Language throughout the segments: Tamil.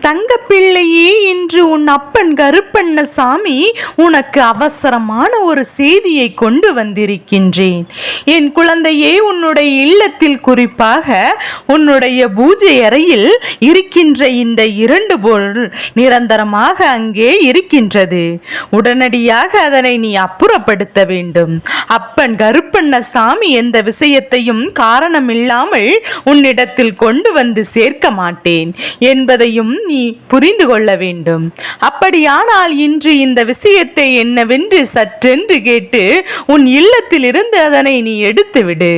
தங்க பிள்ளையே இன்று உன் அப்பன் கருப்பண்ண சாமி உனக்கு அவசரமான ஒரு செய்தியை கொண்டு வந்திருக்கின்றேன். என் குழந்தையே உன்னுடைய இல்லத்தில் குறிப்பாக உன்னுடைய பூஜை அறையில் இருக்கின்ற இந்த இரண்டு பொருள் நிரந்தரமாக அங்கே இருக்கின்றது. உடனடியாக அதனை நீ அப்புறப்படுத்த வேண்டும். அப்பன் கருப்பண்ண சாமி எந்த விஷயத்தையும் காரணமில்லாமல் உன்னிடத்தில் கொண்டு வந்து சேர்க்க மாட்டேன். என்பதையும் நீ புரிந்து கொள்ள வேண்டும். அப்படியானால் இன்று இந்த விஷயத்தை என்னவென்று சற்றென்று கேட்டு உன் இல்லத்திலிருந்து அதனை நீ எடுத்துவிடு.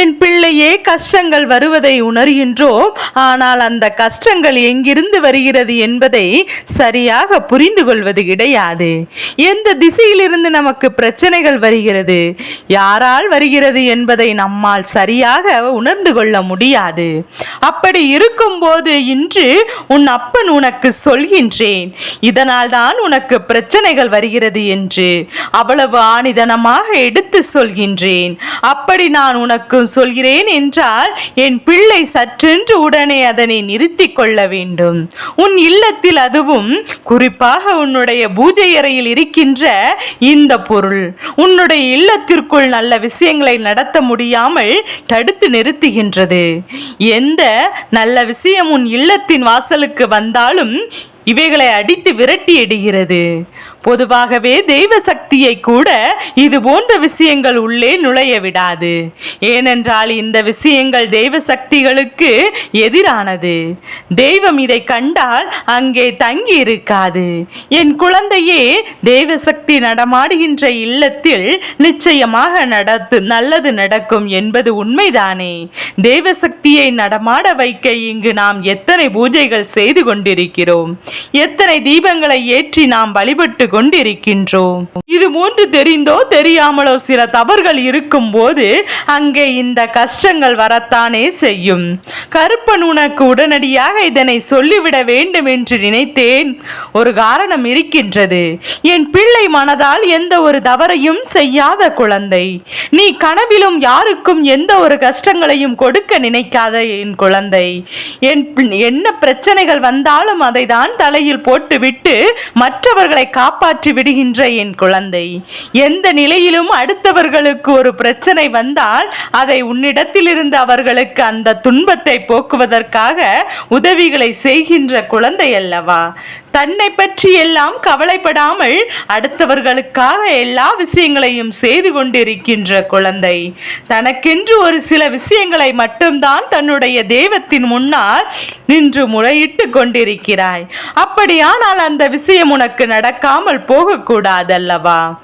என் பிள்ளையே கஷ்டங்கள் வருவதை உணர்கின்றோம். ஆனால் அந்த கஷ்டங்கள் எங்கிருந்து வருகிறது என்பதை சரியாக புரிந்து கொள்வது கிடையாது. எந்த திசையிலிருந்து நமக்கு பிரச்சனைகள் வருகிறது? யாரால் வருகிறது என்பதை நம்மால் சரியாக உணர்ந்து கொள்ள முடியாது. அப்படி இருக்கும்போது இன்று உன் அப்பன் உனக்கு சொல்கின்றேன். இதனால் தான் உனக்கு பிரச்சனைகள் வருகிறது என்று அவ்வளவு ஆணிதனமாக எடுத்து சொல்கின்றேன். அப்படி நான் உனக்கு சொல்கிறேன் என்றால் என் பிள்ளை சற்றென்று உடனே அதனை நிறுத்தி கொள்ள வேண்டும். உன் இல்லத்தில் அதுவும் குறிப்பாக உன்னுடைய பூஜை அறையில் இருக்கின்ற இந்த பொருள். உன்னுடைய இல்லத்திற்குள் நல்ல விஷயங்களை நடத்த முடியாமல் தடுத்து நிறுத்துகின்றது. எந்த நல்ல விஷயம் உன் இல்லத்தின் வாசலுக்கு வந்தாலும் இவைகளை அடித்து விரட்டி இடுகிறது பொதுவாகவே தெய்வ சக்தியை கூட இது போன்ற விஷயங்கள் உள்ளே நுழைய விடாது. ஏனென்றால் இந்த விஷயங்கள் தெய்வ சக்திகளுக்கு எதிரானது. தெய்வம் இதை கண்டால் அங்கே தங்கி இருக்காது. என் குழந்தையே தெய்வ சக்தி நடமாடுகின்ற இல்லத்தில் நிச்சயமாக நடத்து நல்லது நடக்கும் என்பது உண்மைதானே. தெய்வ சக்தியை நடமாட வைக்க இங்கு நாம் எத்தனை பூஜைகள் செய்து கொண்டிருக்கிறோம். எத்தனை தீபங்களை ஏற்றி நாம் வழிபட்டு கொண்டிருக்கின்றோம்? இது மூன்று தெரிந்தோ தெரியாமலோ சில தவறுகள் இருக்கும் போது அங்கே இந்த கஷ்டங்கள் வரத்தானே செய்யும். கருப்பன் உனக்கு உடனடியாக இதனை சொல்லிவிட வேண்டும் என்று நினைத்தேன். ஒரு காரணம் இருக்கின்றது. என் பிள்ளை மனதால் எந்த ஒரு தவறையும் செய்யாத குழந்தை. நீ கனவிலும் யாருக்கும் எந்த ஒரு கஷ்டங்களையும் கொடுக்க நினைக்காத என் குழந்தை. என் என்ன பிரச்சனைகள் வந்தாலும் அதை தான் தலையில் போட்டுவிட்டு மற்றவர்களை காப்பாற்றி விடுகின்ற என் குழந்தை. எந்த நிலையிலும் அடுத்தவர்களுக்கு ஒரு பிரச்சனை வந்தால் அதை உன்னிடத்திலிருந்து அவர்களுக்கு அந்த துன்பத்தை போக்குவதற்காக உதவிகளை செய்கின்ற குழந்தை அல்லவா? தன்னை பற்றி எல்லாம் கவலைப்படாமல் அடுத்தவர்களுக்காக எல்லா விஷயங்களையும் செய்து கொண்டிருக்கின்ற குழந்தை. தனக்கென்று ஒரு சில விஷயங்களை மட்டும்தான் தன்னுடைய தெய்வத்தின் முன்னால் நின்று முறையிட்டு கொண்டிருக்கிறாய். அப்படியானால் அந்த விஷயம் உனக்கு நடக்காமல் போகக்கூடாதல்லவா?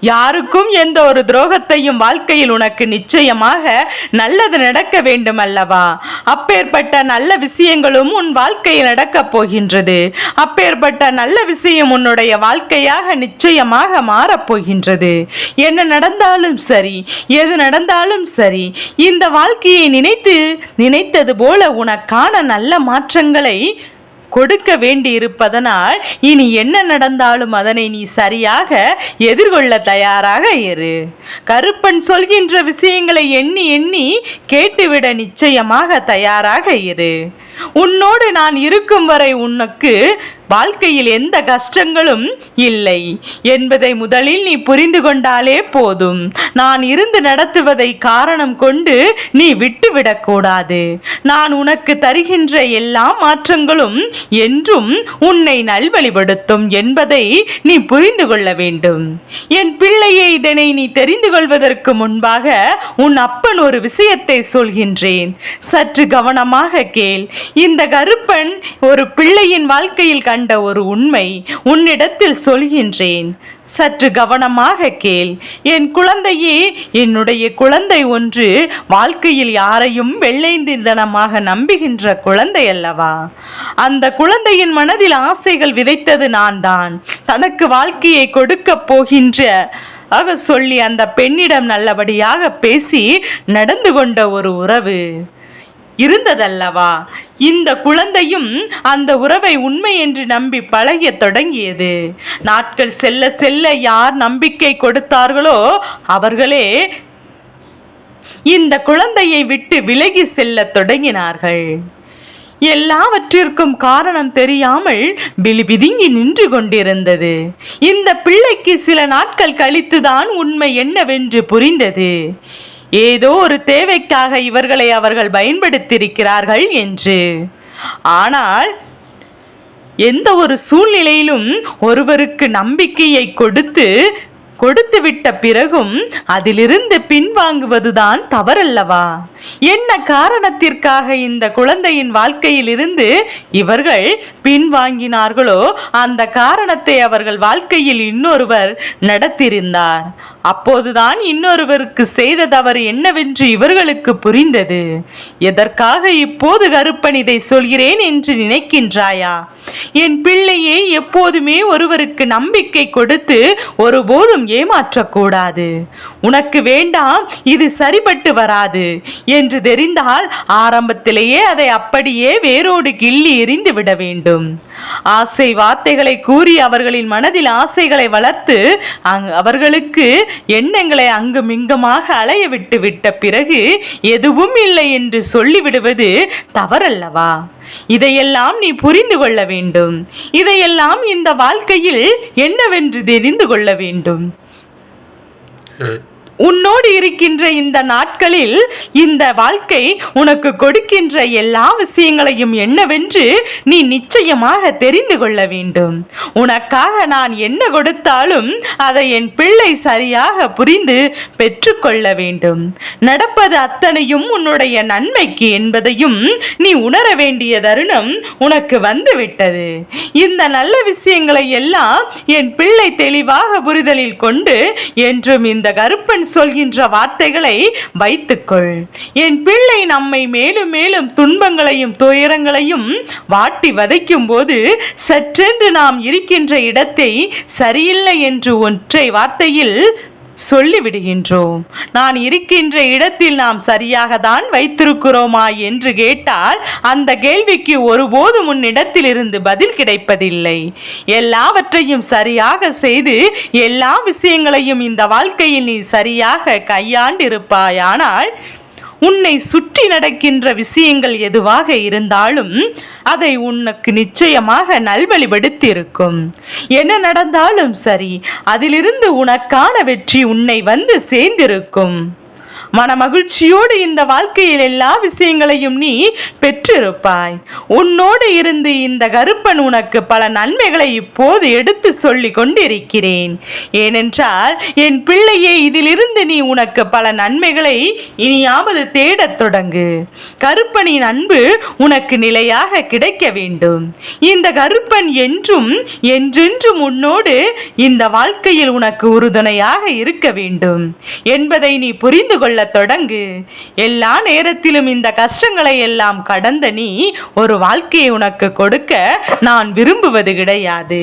யாருக்கும் எந்த ஒரு துரோகத்தையும் வாழ்க்கையில் உனக்கு நிச்சயமாக நல்லது நடக்க வேண்டும் அல்லவா அப்பேற்பட்ட நல்ல விஷயங்களும் உன் வாழ்க்கையில் நடக்கப் போகின்றது. அப்பேற்பட்ட நல்ல விஷயம் உன்னுடைய வாழ்க்கையாக நிச்சயமாக மாறப்போகின்றது என்ன நடந்தாலும் சரி எது நடந்தாலும் சரி இந்த வாழ்க்கையை நினைத்து நினைத்தது போல உனக்கான நல்ல மாற்றங்களை கொடுக்க வேண்டி இருப்பதனால் இனி என்ன நடந்தாலும் அதனை நீ சரியாக எதிர்கொள்ள தயாராக இரு. கருப்பன் சொல்கின்ற விஷயங்களை எண்ணி எண்ணி கேட்டுவிட நிச்சயமாக தயாராக இரு. உன்னோடு நான் இருக்கும் வரை உனக்கு வாழ்க்கையில் எந்த கஷ்டங்களும் இல்லை. என்பதை முதலில் நீ புரிந்து கொண்டாலே போதும். நான் இருந்து நடத்துவதை காரணம் கொண்டு நீ விட்டுவிடக்கூடாது நான் உனக்கு தருகின்ற எல்லா மாற்றங்களும் என்றும் உன்னை நல்வழிபடுத்தும் என்பதை நீ புரிந்து கொள்ள வேண்டும். என் பிள்ளையை இதனை நீ தெரிந்து கொள்வதற்கு முன்பாக உன் அப்பன் ஒரு விஷயத்தை சொல்கின்றேன். சற்று கவனமாக கேள். இந்த கருப்பன் ஒரு பிள்ளையின் வாழ்க்கையில் கண்ட ஒரு உண்மை உன்னிடத்தில் சொல்கின்றேன். சற்று கவனமாக கேள். என் குழந்தையே என்னுடைய குழந்தை ஒன்று வாழ்க்கையில் யாரையும் வெள்ளைந்திந்தனமாக நம்புகின்ற குழந்தை அல்லவா? அந்த குழந்தையின் மனதில் ஆசைகள் விதைத்தது நான் தான் தனக்கு வாழ்க்கையை கொடுக்கப் போகின்ற ஆக சொல்லி அந்த பெண்ணிடம் நல்லபடியாக பேசி நடந்து கொண்ட ஒரு உறவு. இருந்ததல்லவா? இந்த குழந்தையும் அந்த உறவை உண்மை என்று நம்பி பழகிய தொடங்கியது. நாட்கள் செல்ல செல்ல யார் நம்பிக்கை கொடுத்தார்களோ அவர்களே இந்த குழந்தையை விட்டு விலகி செல்லத் தொடங்கினார்கள். எல்லாவற்றிற்கும் காரணம் தெரியாமல் பிலிபிதுங்கி நின்று கொண்டிருந்தது. இந்த பிள்ளைக்கு சில நாட்கள் கழித்துதான் உண்மை என்னவென்று புரிந்தது. ஏதோ ஒரு தேவைக்காக இவர்களை அவர்கள் பயன்படுத்தியிருக்கிறார்கள் என்று. ஆனால் எந்த ஒரு சூழ்நிலையிலும் ஒருவருக்கு நம்பிக்கையை கொடுத்து கொடுத்து விட்ட பிறகும் அதிலிருந்து பின்வாங்குவதுதான் தவறல்லவா? என்ன காரணத்திற்காக இந்த குழந்தையின் வாழ்க்கையிலிருந்து இவர்கள் பின்வாங்கினார்களோ அந்த காரணத்தை அவர்கள் வாழ்க்கையில் இன்னொருவர் நடத்தியிருந்தார். அப்போதுதான் இன்னொருவருக்கு செய்த தவறு என்னவென்று இவர்களுக்கு புரிந்தது. எதற்காக இப்போது கருப்பன் இதை சொல்கிறேன் என்று நினைக்கின்றாயா? என் பிள்ளையே எப்போதுமே ஒருவருக்கு நம்பிக்கை கொடுத்து ஒருபோதும் ஏமாற்றக்கூடாது. உனக்கு வேண்டாம் இது சரிபட்டு வராது என்று தெரிந்தால் ஆரம்பத்திலேயே அதை அப்படியே வேரோடு கிள்ளி எறிந்து விட வேண்டும். ஆசை வார்த்தைகளை கூறி அவர்களின் மனதில் ஆசைகளை வளர்த்து அவர்களுக்கு எண்ணங்களை அங்குமிங்குமாக அலைய விட்டு விட்ட பிறகு எதுவும் இல்லை என்று சொல்லிவிடுவது தவறல்லவா? இதையெல்லாம் நீ புரிந்து கொள்ள வேண்டும். இதையெல்லாம் இந்த வாழ்க்கையில் என்னவென்று தெரிந்து கொள்ள வேண்டும். உன்னோடு இருக்கின்ற இந்த நாட்களில் இந்த வாழ்க்கை உனக்கு கொடுக்கின்ற எல்லா விஷயங்களையும் என்னவென்று நீ நிச்சயமாக தெரிந்து கொள்ள வேண்டும். உனக்காக நான் என்ன கொடுத்தாலும் அதை என் பிள்ளை சரியாக புரிந்து பெற்றுக்கொள்ள வேண்டும். நடப்பது அத்தனையும் உன்னுடைய நன்மைக்கு என்பதையும் நீ உணர வேண்டிய தருணம் உனக்கு வந்துவிட்டது. இந்த நல்ல விஷயங்களை எல்லாம் என் பிள்ளை தெளிவாக புரிதலில் கொண்டு என்றும் இந்த கருப்பன் சொல்கின்ற வார்த்தைகளை வைத்துக்கொள். என் பிள்ளை நம்மை மேலும் மேலும் துன்பங்களையும் துயரங்களையும் வாட்டி வதைக்கும் போது சற்றென்று நாம் இருக்கின்ற இடத்தை சரியில்லை என்று ஒற்றை வார்த்தையில் சொல்லிவிடுகின்றோம். நான் இருக்கின்ற இடத்தில் நாம் சரியாக தான் வைத்திருக்கிறோமா என்று கேட்டால் அந்த கேள்விக்கு ஒருபோதும் உன்னிடத்திலிருந்து பதில் கிடைப்பதில்லை. எல்லாவற்றையும் சரியாக செய்து எல்லா விஷயங்களையும் இந்த வாழ்க்கையில் நீ சரியாக கையாண்டிருப்பாயானால் உன்னை சுற்றி நடக்கின்ற விஷயங்கள் எதுவாக இருந்தாலும் அதை உனக்கு நிச்சயமாக நல்வழிபடுத்தியிருக்கும் என்ன நடந்தாலும் சரி அதிலிருந்து உனக்கான வெற்றி உன்னை வந்து சேர்ந்திருக்கும். மன மகிழ்ச்சியோடு இந்த வாழ்க்கையில் எல்லா விஷயங்களையும் நீ பெற்றிருப்பாய். உன்னோடு இருந்து இந்த கருப்பன் உனக்கு பல நன்மைகளை இப்போது எடுத்து சொல்லி கொண்டிருக்கிறேன். ஏனென்றால் என் பிள்ளையே இதிலிருந்து நீ உனக்கு பல நன்மைகளை இனியாவது தேடத் தொடங்கு. கருப்பனின் அன்பு உனக்கு நிலையாக கிடைக்க வேண்டும். இந்த கருப்பன் என்றும் என்றென்றும் உன்னோடு இந்த வாழ்க்கையில் உனக்கு உறுதுணையாக இருக்க வேண்டும். என்பதை நீ புரிந்து கொள் கொள்ள தொடங்கு. எல்லா நேரத்திலும் இந்த கஷ்டங்களை எல்லாம் கடந்த நீ ஒரு வாழ்க்கையை உனக்கு கொடுக்க நான் விரும்புவது கிடையாது.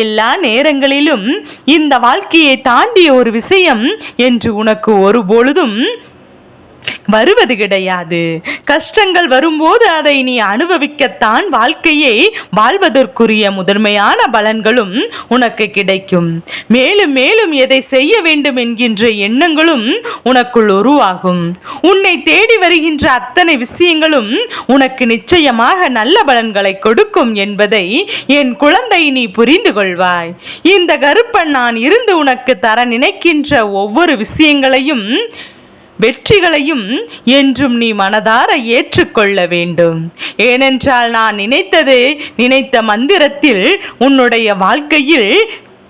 எல்லா நேரங்களிலும் இந்த வாழ்க்கையை தாண்டிய ஒரு விஷயம் என்று உனக்கு ஒரு பொழுதும் வருவது கிடையாது. கஷ்டங்கள் வரும்போது அதை நீ அனுபவிக்கத்தான் வாழ்க்கையை வாழ்வதற்குரிய முதன்மையான பலன்களும் உனக்கு கிடைக்கும். மேலும் மேலும் எதை செய்ய வேண்டும் என்கின்ற எண்ணங்களும் உனக்குள் உருவாகும். உன்னை தேடி வருகின்ற அத்தனை விஷயங்களும் உனக்கு நிச்சயமாக நல்ல பலன்களை கொடுக்கும் என்பதை என் குழந்தை நீ புரிந்து கொள்வாய். இந்த கருப்பன் நான் இருந்து உனக்கு தர நினைக்கின்ற ஒவ்வொரு விஷயங்களையும் வெற்றிகளையும் என்றும் நீ மனதார ஏற்றுக்கொள்ள வேண்டும். ஏனென்றால் நான் நினைத்தது நினைத்த மந்திரத்தில் உன்னுடைய வாழ்க்கையில்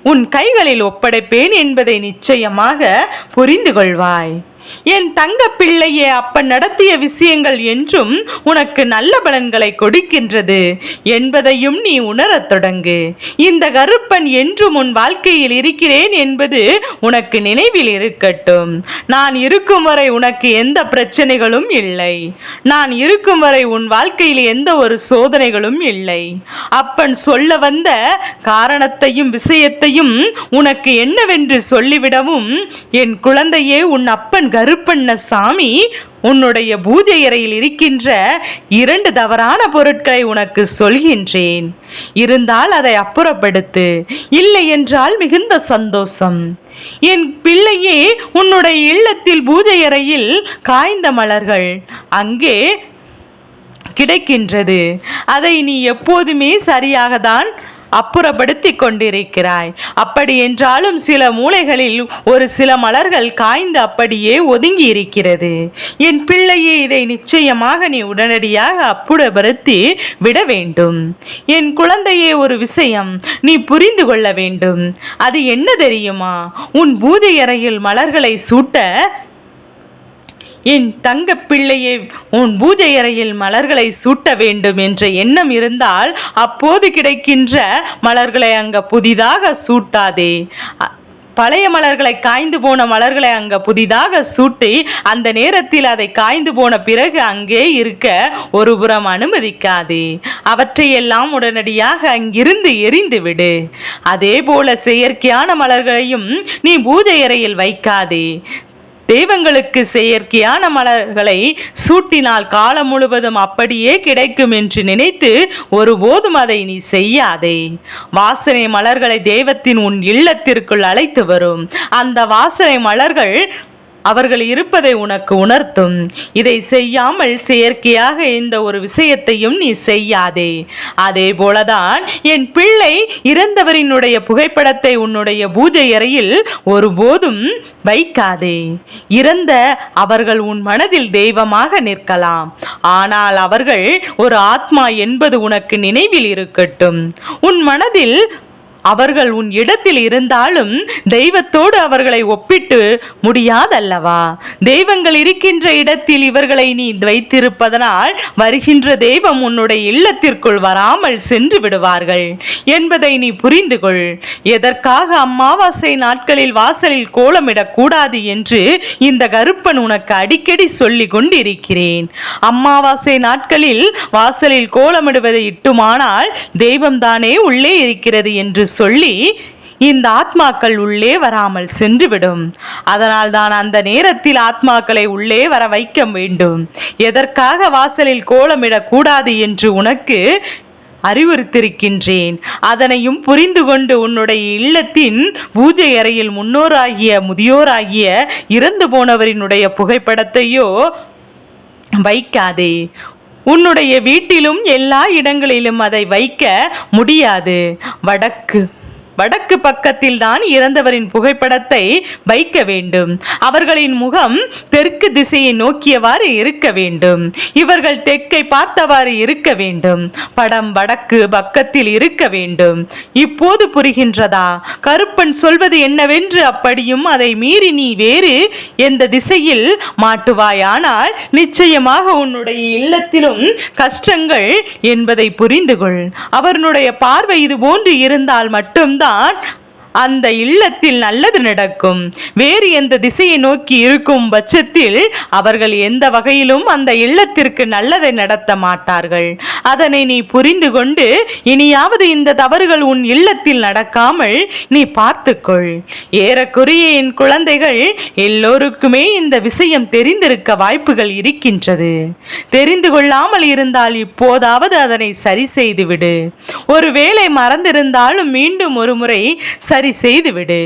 உன் கைகளில் ஒப்படைப்பேன் என்பதை நிச்சயமாக புரிந்து கொள்வாய் என் தங்க பிள்ளையே அப்பன் நடத்திய விஷயங்கள் என்றும் உனக்கு நல்ல பலன்களை கொடுக்கின்றது. என்பதையும் நீ உணரத் தொடங்கு. இந்த கருப்பன் என்றும் உன் வாழ்க்கையில் இருக்கிறேன் என்பது உனக்கு நினைவில் இருக்கட்டும். நான் இருக்கும் வரை உனக்கு எந்த பிரச்சனைகளும் இல்லை. நான் இருக்கும் வரை உன் வாழ்க்கையில் எந்த ஒரு சோதனைகளும் இல்லை. அப்பன் சொல்ல வந்த காரணத்தையும் விஷயத்தையும் உனக்கு என்னவென்று சொல்லிவிடவும் என் குழந்தையே உன் அப்பன் கருப்பண்ண சாமி உன்னுடைய பூஜை அறையில் இருக்கின்ற இரண்டு தவறான பொருட்களை உனக்கு சொல்கின்றேன். இருந்தால் அதை அப்புறப்படுத்து. இல்லை என்றால் மிகுந்த சந்தோஷம். என் பிள்ளையே உன்னுடைய இல்லத்தில் பூஜை அறையில் காய்ந்த மலர்கள் அங்கே கிடைக்கின்றது. அதை நீ எப்போதுமே சரியாக தான் அப்புறப்படுத்தி கொண்டிருக்கிறாய் அப்படி என்றாலும் சில மூலைகளில் ஒரு சில மலர்கள் காய்ந்து அப்படியே ஒதுங்கி இருக்கிறது என் பிள்ளையே இதை நிச்சயமாக நீ உடனடியாக அப்புறப்படுத்தி விட வேண்டும். என் குழந்தையே ஒரு விஷயம் நீ புரிந்து கொள்ள வேண்டும். அது என்ன தெரியுமா? உன் பூஜை அறையில் மலர்களை சூட்ட என் தங்க பிள்ளையை உன் பூஜை அறையில் மலர்களை சூட்ட வேண்டும் என்ற எண்ணம் இருந்தால் அப்போது கிடைக்கின்ற மலர்களை அங்க புதிதாக சூட்டாதே. அ- பழைய மலர்களை காய்ந்து போன மலர்களை அங்க புதிதாக சூட்டி அந்த நேரத்தில் அதை காய்ந்து போன பிறகு அங்கே இருக்க ஒருபுறம் அனுமதிக்காதே. அவற்றையெல்லாம் உடனடியாக அங்கிருந்து எரிந்து விடு. அதே போல செயற்கையான மலர்களையும் நீ பூஜை அறையில் வைக்காதே. தெய்வங்களுக்கு செயற்கையான மலர்களை சூட்டினால் காலம் முழுவதும் அப்படியே கிடைக்கும் என்று நினைத்து ஒருபோதும் அதை நீ செய்யாதே. வாசனை மலர்களை தெய்வத்தின் உன் இல்லத்திற்குள் அழைத்து வரும். அந்த வாசனை மலர்கள் அவர்கள் இருப்பதை உனக்கு உணர்த்தும். இதை செய்யாமல் செயற்கையாக எந்த ஒரு விஷயத்தையும் நீ செய்யாதே. அதே போலதான் என் பிள்ளை இறந்தவரினுடைய புகைப்படத்தை உன்னுடைய பூஜை அறையில் ஒருபோதும் வைக்காதே. இறந்த அவர்கள் உன் மனதில் தெய்வமாக நிற்கலாம். ஆனால் அவர்கள் ஒரு ஆத்மா என்பது உனக்கு நினைவில் இருக்கட்டும். உன் மனதில் அவர்கள் உன் இடத்தில் இருந்தாலும் தெய்வத்தோடு அவர்களை ஒப்பிட்டு முடியாதல்லவா? தெய்வங்கள் இருக்கின்ற இடத்தில் இவர்களை நீ வைத்திருப்பதனால் வருகின்ற தெய்வம் உன்னுடைய இல்லத்திற்குள் வராமல் சென்று விடுவார்கள் என்பதை நீ புரிந்து கொள். எதற்காக அம்மாவாசை நாட்களில் வாசலில் கோலமிடக்கூடாது என்று இந்த கருப்பன் உனக்கு அடிக்கடி சொல்லி கொண்டிருக்கிறேன். அம்மாவாசை நாட்களில் வாசலில் கோலமிடுவதை இட்டுமானால் தெய்வம்தானே உள்ளே இருக்கிறது என்று சொல்லி இந்த ஆத்மாக்கள் உள்ளே வராமல் சென்றுவிடும். அதனால் தான் அந்த நேரத்தில் ஆத்மாக்களை உள்ளே வர வைக்க வேண்டும். எதற்காக வாசலில் கோலமிடக்கூடாது என்று உனக்கு அறிவுறுத்திருக்கின்றேன். அதனையும் புரிந்து கொண்டு உன்னுடைய இல்லத்தின் பூஜை அறையில் முன்னோராகிய முதியோராகிய இறந்து போனவரினுடைய புகைப்படத்தையோ வைக்காதே. உன்னுடைய வீட்டிலும் எல்லா இடங்களிலும் அதை வைக்க முடியாது. வடக்கு. வடக்கு பக்கத்தில் தான் இறந்தவரின் புகைப்படத்தை வைக்க வேண்டும். அவர்களின் முகம் தெற்கு திசையை நோக்கியவாறு இருக்க வேண்டும். இவர்கள் தெற்கை பார்த்தவாறு இருக்க வேண்டும். படம் வடக்கு பக்கத்தில் இருக்க வேண்டும். இப்போது புரிகின்றதா? கருப்பன் சொல்வது என்னவென்று அப்படியும் அதை மீறி நீ வேறு எந்த திசையில் மாட்டுவாயானால் நிச்சயமாக உன்னுடைய இல்லத்திலும் கஷ்டங்கள் என்பதை புரிந்து கொள் அவர்களுடைய பார்வை இது போன்று இருந்தால் மட்டும்தான் தான் அந்த இல்லத்தில் நல்லது நடக்கும். வேறு எந்த திசையை நோக்கி இருக்கும் பட்சத்தில் அவர்கள் எந்த வகையிலும் அந்த இல்லத்திற்கு நல்லதை நடத்த மாட்டார்கள். அதனை நீ புரிந்து கொண்டு இனியாவது இந்த தவறுகள் உன் இல்லத்தில் நடக்காமல் நீ பார்த்துக்கொள். ஏறக்குறைய என் குழந்தைகள் எல்லோருக்குமே இந்த விஷயம் தெரிந்திருக்க வாய்ப்புகள் இருக்கின்றது. தெரிந்து கொள்ளாமல் இருந்தால் இப்போதாவது அதனை சரி செய்துவிடு. ஒருவேளை மறந்திருந்தாலும் மீண்டும் ஒரு முறை சரி செய்துவிடு.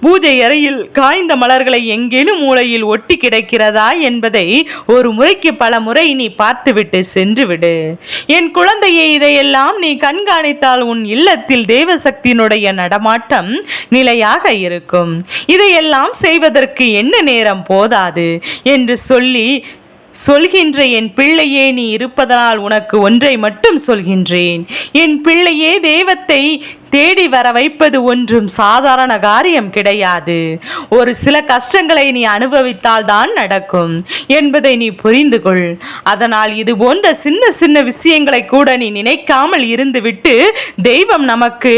பூஜை அறையில் காய்ந்த மலர்களை எங்கேனும் மூளையில் ஒட்டி கிடக்கிறதா என்பதை ஒரு முறைக்கு பல முறை நீ பார்த்துவிட்டு சென்றுவிடு. என் குழந்தையை இதையெல்லாம் நீ கண்காணித்தால் உன் இல்லத்தில் தேவசக்தியினுடைய நடமாட்டம் நிலையாக இருக்கும். இதையெல்லாம் செய்வதற்கு என்ன நேரம் போதாது என்று சொல்லி சொல்கின்ற என் பிள்ளையே நீ இருப்பதனால் உனக்கு ஒன்றை மட்டும் சொல்கின்றேன். என் பிள்ளையே தெய்வத்தை தேடி வர வைப்பது ஒன்றும் சாதாரண காரியம் கிடையாது. ஒரு சில கஷ்டங்களை நீ அனுபவித்தால் தான் நடக்கும். என்பதை நீ புரிந்து கொள். அதனால் இது போன்ற சின்ன சின்ன விஷயங்களை கூட நீ நினைக்காமல் இருந்துவிட்டு தெய்வம் நமக்கு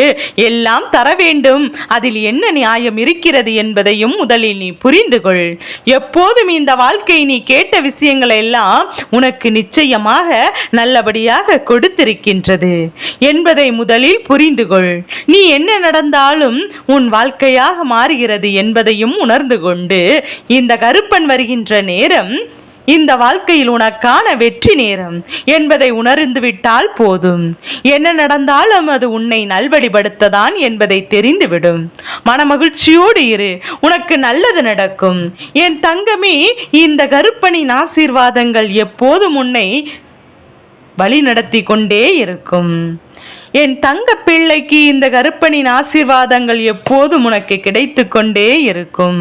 எல்லாம் தர வேண்டும். அதில் என்ன நியாயம் இருக்கிறது என்பதையும் முதலில் நீ புரிந்து கொள். எப்போதும் இந்த வாழ்க்கை நீ கேட்ட விஷயங்களை எல்லாம் உனக்கு நிச்சயமாக நல்லபடியாக கொடுத்திருக்கின்றது. என்பதை முதலில் புரிந்து கொள். நீ என்ன நடந்தாலும் உன் வாழ்க்கையாக மாறுகிறது என்பதையும் உணர்ந்து கொண்டு இந்த கருப்பன் வருகின்ற நேரம் இந்த வாழ்க்கையில் உனக்கான வெற்றி நேரம் என்பதை உணர்ந்து விட்டால் போதும். என்ன நடந்தாலும் அது உன்னை நல்வழிபடுத்ததான் என்பதை தெரிந்துவிடும். மனமகிழ்ச்சியோடு இரு உனக்கு நல்லது நடக்கும். என் தங்கமே இந்த கருப்பனின் ஆசீர்வாதங்கள் எப்போதும் உன்னை வழி நடத்தி கொண்டே இருக்கும். என் தங்க பிள்ளைக்கு இந்த கருப்பனின் ஆசீர்வாதங்கள் எப்போதும் உனக்கு கிடைத்து கொண்டே இருக்கும்.